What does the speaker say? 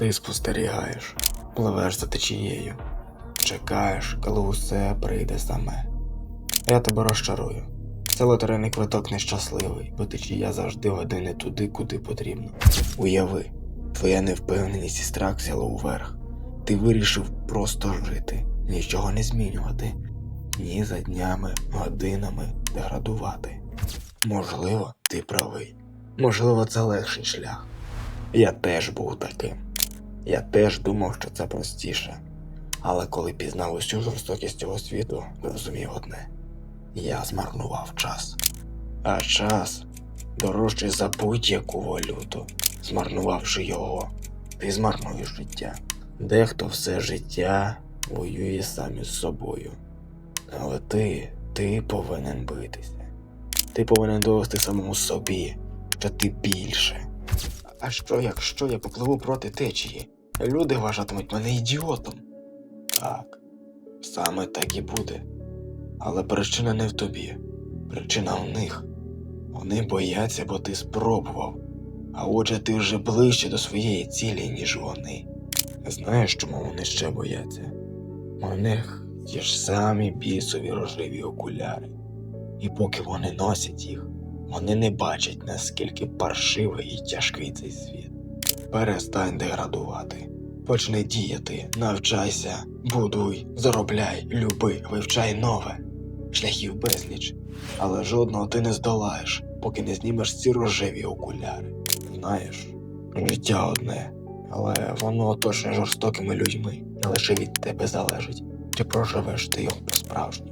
Ти спостерігаєш, пливеш за течією, чекаєш, коли усе прийде саме. Я тебе розчарую. Це лотерейний квиток нещасливий, бо течія завжди веде не туди, куди потрібно. Уяви, твоя невпевненість і страх взяло уверх. Ти вирішив просто жити, нічого не змінювати, дні за днями, годинами деградувати. Можливо, ти правий. Можливо, це легший шлях. Я теж був таким. Я теж думав, що це простіше. Але коли пізнав усю жорстокість цього світу, зрозумів одне: я змарнував час. А час дорожчий за будь-яку валюту. Змарнувавши його, ти змарнуєш життя. Дехто все життя воює сам із собою. Але ти, ти повинен битися. Ти повинен довести самому собі, що ти більше. А що, якщо я попливу проти течії? Люди вважатимуть мене ідіотом. Так, саме так і буде. Але причина не в тобі, причина в них. Вони бояться, бо ти спробував. А отже, ти вже ближче до своєї цілі, ніж вони. Знаєш, чому вони ще бояться? У них ті ж самі бісові рожеві окуляри. І поки вони носять їх, вони не бачать, наскільки паршивий і тяжкий цей світ. Перестань деградувати. Почни діяти, навчайся, будуй, заробляй, люби, вивчай нове. Шляхів безліч, але жодного ти не здолаєш, поки не знімеш ці рожеві окуляри. Знаєш, життя одне, але воно оточене жорстокими людьми, не лише від тебе залежить, чи проживеш ти його по-справжньому.